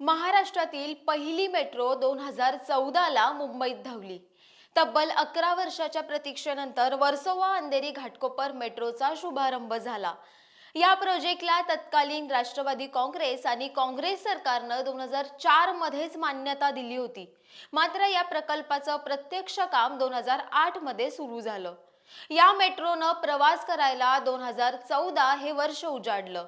महाराष्ट्रातील पहिली मेट्रो दोन हजार चौदाला मुंबईत धावली. तब्बल अकरा वर्षाच्या प्रतीक्षेनंतर वर्सोवा अंधेरी घाटकोपर मेट्रोचा शुभारंभ झाला. या प्रोजेक्टला तत्कालीन राष्ट्रवादी काँग्रेस आणि काँग्रेस सरकारनं दोन हजार चार मध्येच मान्यता दिली होती. मात्र या प्रकल्पाचं प्रत्यक्ष काम दोन हजार आठमध्ये सुरू झालं. या मेट्रोनं प्रवास करायला दोन हजार चौदा हे वर्ष उजाडलं.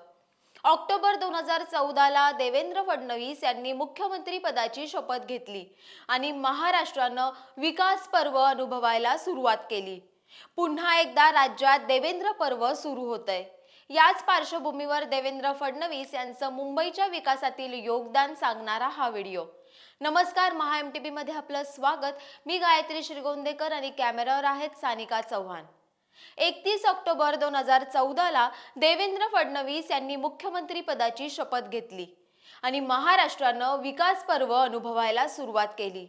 ऑक्टोबर दोन हजार चौदाला देवेंद्र फडणवीस यांनी मुख्यमंत्री पदाची शपथ घेतली आणि महाराष्ट्रानं विकास पर्व अनुभवायला सुरुवात केली. पुन्हा एकदा राज्यात देवेंद्र पर्व सुरू होतंय. याच पार्श्वभूमीवर देवेंद्र फडणवीस यांचं मुंबईच्या विकासातील योगदान सांगणारा हा व्हिडिओ. नमस्कार महा एम टी मध्ये आपलं स्वागत. मी गायत्री श्रीगोंदेकर आणि कॅमेरावर आहेत सानिका चव्हाण. एकतीस ऑक्टोबर दोन हजार चौदाला देवेंद्र फडणवीस यांनी मुख्यमंत्री पदाची शपथ घेतली आणि महाराष्ट्रानं विकास पर्व अनुभवायला सुरुवात केली.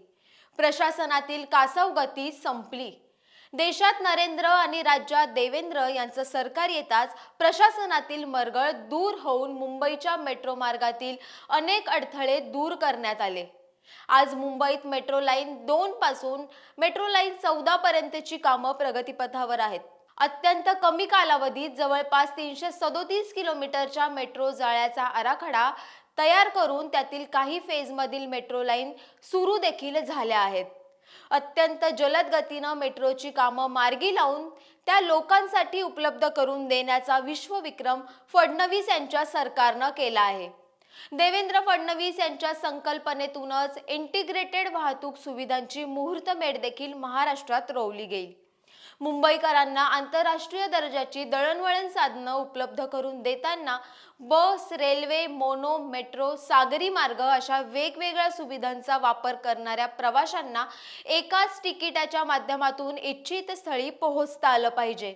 प्रशासनातील कासव गती संपली. देशात नरेंद्र आणि राज्यात देवेंद्र यांचं सरकार येताच प्रशासनातील मरगळ दूर होऊन मुंबईच्या मेट्रो मार्गातील अनेक अडथळे दूर करण्यात आले. आज मुंबईत मेट्रो लाईन दोन पासून मेट्रो लाईन चौदा पर्यंतची कामं प्रगतीपथावर आहेत. अत्यंत कमी कालावधीत जवळपास तीनशे सदोतीस किलोमीटरच्या मेट्रो जाळ्याचा आराखडा तयार करून त्यातील काही फेजमधील मेट्रो लाईन सुरू देखील झाल्या आहेत. अत्यंत जलद गतीनं मेट्रोची कामं मार्गी लावून त्या लोकांसाठी उपलब्ध करून देण्याचा विश्वविक्रम फडणवीस यांच्या सरकारनं केला आहे. देवेंद्र फडणवीस यांच्या संकल्पनेतूनच इंटिग्रेटेड वाहतूक सुविधांची मुहूर्तमेढ देखील महाराष्ट्रात रोवली गेली. मुंबईकरांना आंतरराष्ट्रीय दर्जाची दळणवळण साधनं उपलब्ध करून देताना बस रेल्वे मोनो मेट्रो सागरी मार्ग अशा वेगवेगळ्या सुविधांचा वापर करणाऱ्या प्रवाशांना एकाच तिकिटाच्या माध्यमातून इच्छित स्थळी पोहोचता आलं पाहिजे.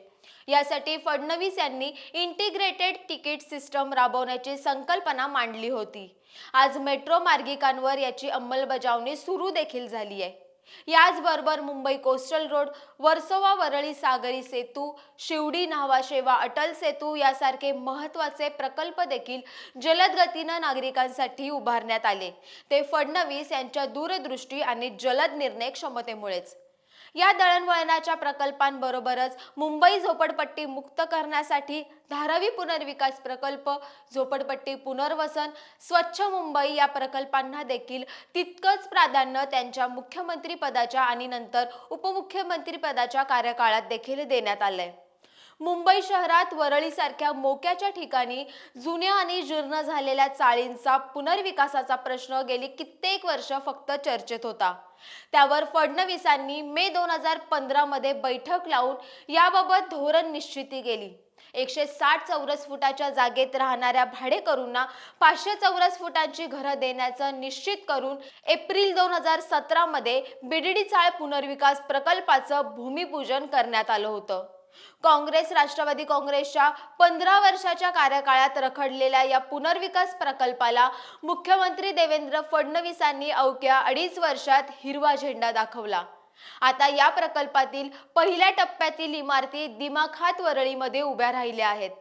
यासाठी फडणवीस यांनी इंटिग्रेटेड तिकीट सिस्टम राबवण्याची संकल्पना मांडली होती. आज मेट्रो मार्गिकांवर याची अंमलबजावणी सुरू देखील झाली आहे. याचबरोबर मुंबई कोस्टल रोड वर्सोवा वरळी सागरी सेतू शिवडी न्हावाशेवा अटल सेतू यासारखे महत्त्वाचे प्रकल्प देखील जलद गतीनं नागरिकांसाठी उभारण्यात आले. ते फडणवीस यांच्या दूरदृष्टी आणि जलद निर्णय क्षमतेमुळेच. या दळणवळणाच्या प्रकल्पांबरोबरच मुंबई झोपडपट्टी मुक्त करण्यासाठी धारावी पुनर्विकास प्रकल्प झोपडपट्टी पुनर्वसन स्वच्छ मुंबई या प्रकल्पांना देखील तितकंच प्राधान्य त्यांच्या मुख्यमंत्री पदाच्या आणि नंतर उपमुख्यमंत्री पदाच्या कार्यकाळात देखील देण्यात आलंय. मुंबई शहरात वरळीसारख्या मोक्याच्या ठिकाणी जुन्या आणि जीर्ण झालेल्या चाळींचा पुनर्विकासाचा प्रश्न गेली कित्येक वर्ष फक्त चर्चेत होता. त्यावर फडणवीसांनी मे दोन हजार पंधरा मध्ये बैठक लावून याबाबत धोरण निश्चिती केली. एकशे साठ चौरस फुटाच्या जागेत राहणाऱ्या भाडेकरूंना पाचशे चौरस फुटांची घरं देण्याचं निश्चित करून एप्रिल दोन हजार सतरामध्ये बिडडी चाळ पुनर्विकास प्रकल्पाचं भूमिपूजन करण्यात आलं होतं. काँग्रेस राष्ट्रवादी काँग्रेसच्या पंधरा वर्षाच्या कार्यकाळात रखडलेल्या या पुनर्विकास प्रकल्पाला मुख्यमंत्री देवेंद्र फडणवीसांनी अवघ्या अडीच वर्षात हिरवा झेंडा दाखवला. आता या प्रकल्पातील पहिल्या टप्प्यातील इमारती दिमाखात वरळीमध्ये उभ्या राहिल्या आहेत.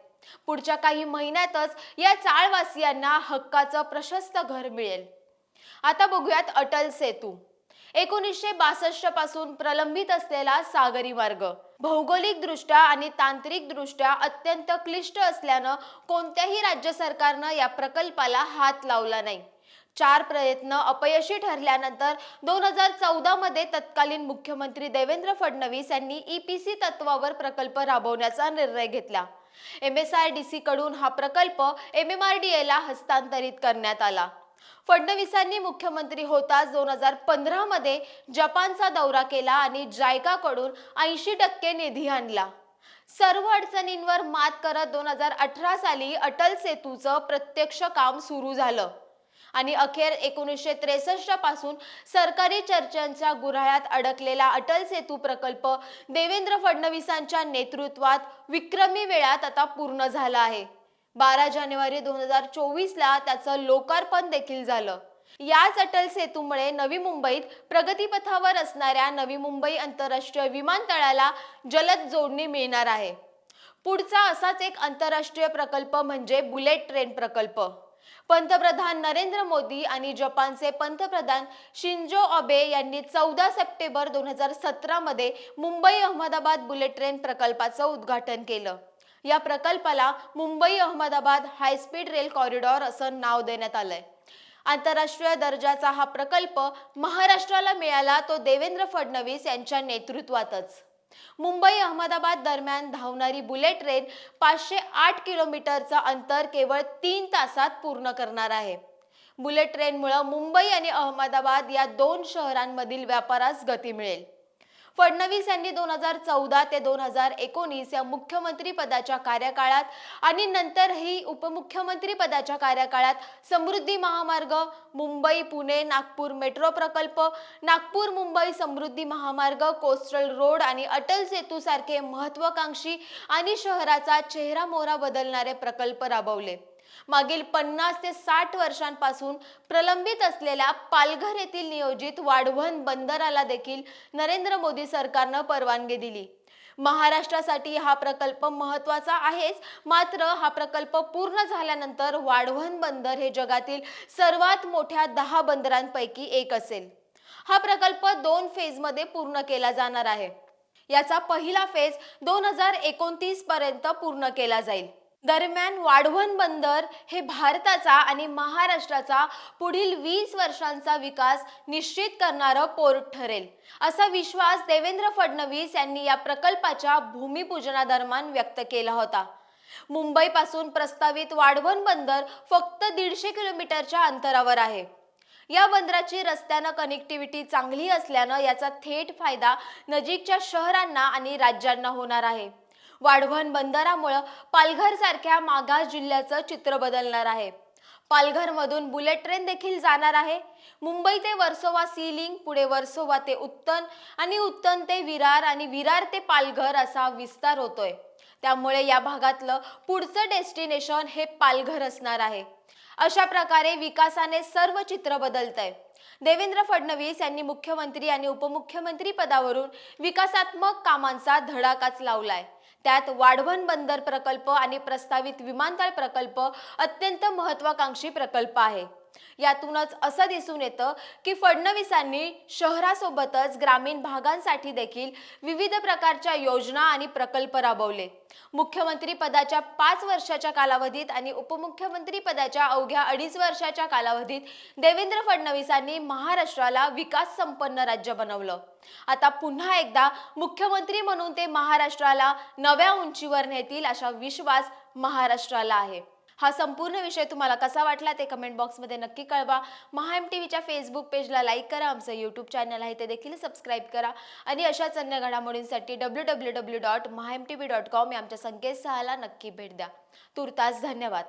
पुढच्या काही महिन्यातच या चाळवासियांना हक्काचं प्रशस्त घर मिळेल. आता बघूयात अटल सेतू. एकोणीसशे बासष्टपासून प्रलंबित असलेला सागरी मार्ग. भौगोलिक दृष्ट्या आणि तांत्रिक दृष्ट्या अत्यंत क्लिष्ट असल्यानं कोणत्याही राज्य सरकारनं या प्रकल्पाला हात लावला नाही. चार प्रयत्न अपयशी ठरल्यानंतर दोन हजार चौदा मध्ये तत्कालीन मुख्यमंत्री देवेंद्र फडणवीस यांनी ईपीसी तत्वावर प्रकल्प राबवण्याचा निर्णय घेतला. M S R D C कडून हा प्रकल्प एम एम आर डी एला हस्तांतरित करण्यात आला. फडणवीसांनी मुख्यमंत्री होताच दोन हजार पंधरामध्ये जपानचा दौरा केला आणि जायकाकडून ऐंशी टक्के निधी आणला. सर्व अडचणींवर मात करत दोन हजार अठरा साली अटल सेतूचं प्रत्यक्ष काम सुरू झालं. आणि अखेर एकोणीसशे त्रेसष्टपासून सरकारी चर्चांच्या गुऱ्हाळ्यात अडकलेला अटल सेतू प्रकल्प देवेंद्र फडणवीसांच्या नेतृत्वात विक्रमी वेळात आता पूर्ण झाला आहे. बारा जानेवारी दोन हजार चोवीस ला त्याचं लोकार्पण देखील झालं. याच अटल सेतूमुळे नवी मुंबईत प्रगतीपथावर असणाऱ्या नवी मुंबई आंतरराष्ट्रीय विमानतळाला जलद जोडणी मिळणार आहे. पुढचा असाच एक आंतरराष्ट्रीय प्रकल्प म्हणजे बुलेट ट्रेन प्रकल्प. पंतप्रधान नरेंद्र मोदी आणि जपानचे पंतप्रधान शिंजो अबे यांनी चौदा सप्टेंबर दोन हजार सतरामध्ये मुंबई अहमदाबाद बुलेट ट्रेन प्रकल्पाचं उद्घाटन केलं. या प्रकल्पाला Mumbai Ahmedabad high speed rail corridor असं नाव देण्यात आलंय. आंतरराष्ट्रीय दर्जाचा हा प्रकल्प महाराष्ट्राला मिळाला तो देवेंद्र फडणवीस यांच्या नेतृत्वातच. मुंबई अहमदाबाद दरम्यान धावणारी बुलेट ट्रेन पाचशे आठ किलोमीटरचं अंतर केवळ तीन तासात पूर्ण करणार आहे. बुलेट ट्रेनमुळं मुंबई आणि अहमदाबाद या दोन शहरांमधील व्यापारास गती मिळेल. फडणवीस यांनी दोन हजार चौदा ते दोन हजार एकोणीस या मुख्यमंत्री पदाच्या कार्यकाळात आणि नंतरही उपमुख्यमंत्री पदाच्या कार्यकाळात समृद्धी महामार्ग मुंबई पुणे नागपूर मेट्रो प्रकल्प नागपूर मुंबई समृद्धी महामार्ग कोस्टल रोड आणि अटल सेतू सारखे महत्वाकांक्षी आणि शहराचा चेहरा मोहरा बदलणारे प्रकल्प राबवले. मागील पन्नास ते साठ वर्षांपासून प्रलंबित असलेल्या पालघर येथील नियोजित वाढवण बंदराला देखील नरेंद्र मोदी सरकारनं परवानगी दिली. महाराष्ट्रासाठी हा प्रकल्प महत्त्वाचा आहेच मात्र हा प्रकल्प पूर्ण झाल्यानंतर वाढवण बंदर हे जगातील सर्वात मोठ्या दहा बंदरांपैकी एक असेल. हा प्रकल्प दोन फेजमध्ये पूर्ण केला जाणार आहे. याचा पहिला फेज दोन हजार एकोणतीस पर्यंत पूर्ण केला जाईल. दरम्यान वाढवण बंदर हे भारताचा आणि महाराष्ट्राचा पुढील वीस वर्षांचा विकास निश्चित करणारं पोर्ट ठरेल. असा विश्वास देवेंद्र फडणवीस यांनी या प्रकल्पाच्या भूमिपूजनादरम्यान व्यक्त केला होता. मुंबईपासून प्रस्तावित वाढवण बंदर फक्त दीडशे किलोमीटरच्या अंतरावर आहे. या बंदराची रस्त्यानं कनेक्टिव्हिटी चांगली असल्यानं याचा थेट फायदा नजीकच्या शहरांना आणि राज्यांना होणार आहे. वाढवण बंदरामुळं पालघर सारख्या मागास जिल्ह्याचं चित्र बदलणार आहे. पालघरमधून बुलेट ट्रेन देखील जाणार आहे. मुंबई ते वर्सोवा सी लिंक पुढे वर्सोवा ते उत्तन आणि उत्तन ते विरार आणि विरार ते पालघर असा विस्तार होतोय. त्यामुळे या भागातलं पुढचं डेस्टिनेशन हे पालघर असणार आहे. अशा प्रकारे विकासाने सर्व चित्र बदलतंय. देवेंद्र फडणवीस यांनी मुख्यमंत्री आणि उपमुख्यमंत्री पदावरून विकासात्मक कामांचा धडाकाच लावलाय. त्यात वाढवण बंदर प्रकल्प आणि प्रस्तावित विमानतळ प्रकल्प अत्यंत महत्वाकांक्षी प्रकल्प आहे. यातूनच असं दिसून येतं की फडणवीसांनी शहरासोबतच ग्रामीण भागांसाठी देखील विविध प्रकारच्या योजना आणि प्रकल्प राबवले. मुख्यमंत्री पदाच्या पाच वर्षाच्या कालावधीत आणि उपमुख्यमंत्री पदाच्या अवघ्या अडीच वर्षाच्या कालावधीत देवेंद्र फडणवीसांनी महाराष्ट्राला विकास संपन्न राज्य बनवलं. आता पुन्हा एकदा मुख्यमंत्री म्हणून ते महाराष्ट्राला नव्या उंचीवर नेतील असा विश्वास महाराष्ट्राला आहे. हा संपूर्ण विषय तुम्हाला कसा वाटला ते कमेंट बॉक्समध्ये नक्की कळवा. महा एम टी व्हीच्या फेसबुक पेजला लाईक करा आमचं यूट्यूब चॅनल आहे ते देखील सबस्क्राईब करा. आणि अशाच अन्य घडामोडींसाठी W W W dot Maha M T V dot com या आमच्या संकेतस्थळाला नक्की भेट द्या. तुर्तास धन्यवाद.